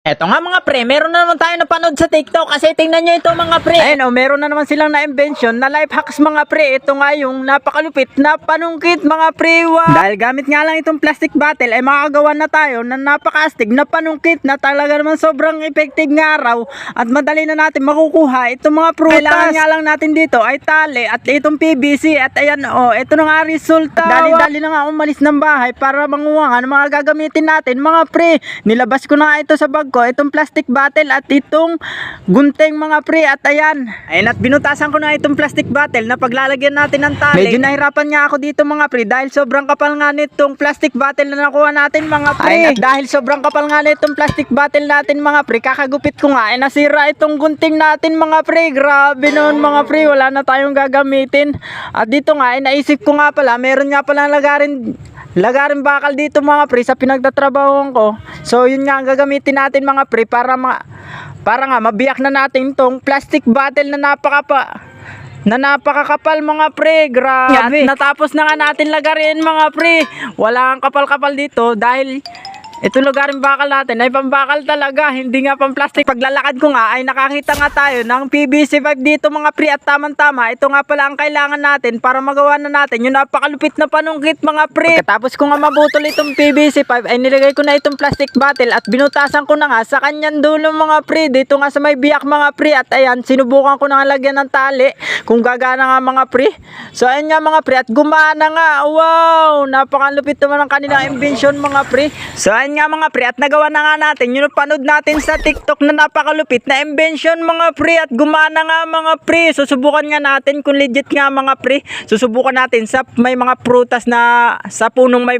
Eto nga mga pre, meron na naman tayo napanood sa TikTok kasi tingnan nyo ito mga pre. Ayun oh, meron na naman silang na-invention na life hacks mga pre. Ito nga yung napakalupit na panungkit mga pre. Wow. Dahil gamit nga lang itong plastic bottle ay makagawa na tayo na napakaastig na panungkit na talaga naman sobrang effective nga raw at madali na natin makukuha itong mga prutas. Kailangan nga lang natin dito ay tali at itong PVC at ayan oh, ito na nga resulta. Dali-dali na nga umalis ng bahay para manguha nga ng mga gagamitin natin mga pre. Nilabas ko na ito sa bag ko, itong plastic bottle at itong gunting mga pre at ayan. Ayan at binutasan ko na itong plastic bottle na paglalagyan natin ng tali. Medyo nahirapan nga ako dito mga pre dahil sobrang kapal nga nitong plastic bottle na nakuha natin mga pre. Ayan, at dahil sobrang kapal nga nitong plastic bottle natin mga pre, kakagupit ko nga ay nasira itong gunting natin mga pre. Grabe noon mga pre, wala na tayong gagamitin. At dito nga ay naisip ko nga pala, meron nga pala lagarin lagarin bakal dito mga pre sa pinagtatrabahoan ko. So yun nga ang gagamitin natin mga pre para ma para nga mabiyak na natin tong plastic bottle na napakapa na napakakapal mga pre, grabe. At natapos na nga natin lagarin mga pre. Wala ang kapal-kapal dito dahil Itong lugarin bakal natin ay pambakal talaga, hindi nga pang. Paglalakad ko nga ay nakakita nga tayo ng PVC pipe dito mga pre at tamang-tama. Ito nga pala ang kailangan natin para magawa na natin yung napakalupit na panungkit mga pre. Pagkatapos ko nga mabutol itong PVC pipe ay nilagay ko na itong plastic bottle at binutasan ko na nga sa kanyang dulo mga pre. Dito nga sa may biyak mga pre at ayan sinubukan ko na nga lagyan ng tali kung gagana nga mga pre. So ayan nga mga pre at gumana nga. Wow! Napakalupit naman ang kanilang invention mga pre. So ayan nga mga pre at nagawa na nga natin yung panood natin sa TikTok na napakalupit na invention mga pre at gumana nga mga pre. Susubukan nga natin kung legit nga mga pre. Susubukan natin sa may mga prutas na sa punong may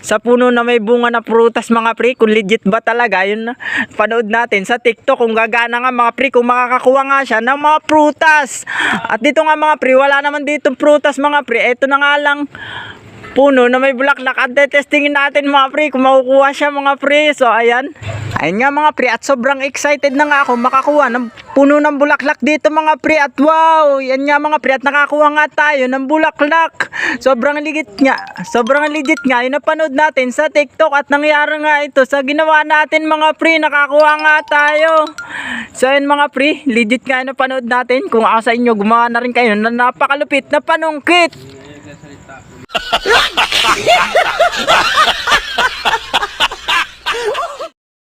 sa puno na may bunga na prutas mga pre. Kung legit ba talaga yun panood natin sa TikTok kung gagana nga mga pre kung makakakuha nga siya ng mga prutas. At dito nga mga pre wala naman dito prutas mga pre. Eto na nga lang puno na may bulaklak. At testingin natin mga pre kung makukuha siya mga pre. So ayan. Ayun nga mga pre at sobrang excited na nga ako makakuha ng puno ng bulaklak dito mga pre. At wow yan nga mga pre at nakakuha nga tayo ng bulaklak. Sobrang ligit nga sobrang legit nga. Yung napanood natin sa tiktok at nangyari nga ito sa ginawa natin mga pre nakakuha nga tayo. So ayun mga pre legit nga yung napanood natin. Kung ako sa inyo gumawa na rin kayo na napakalupit na panungkit わっ!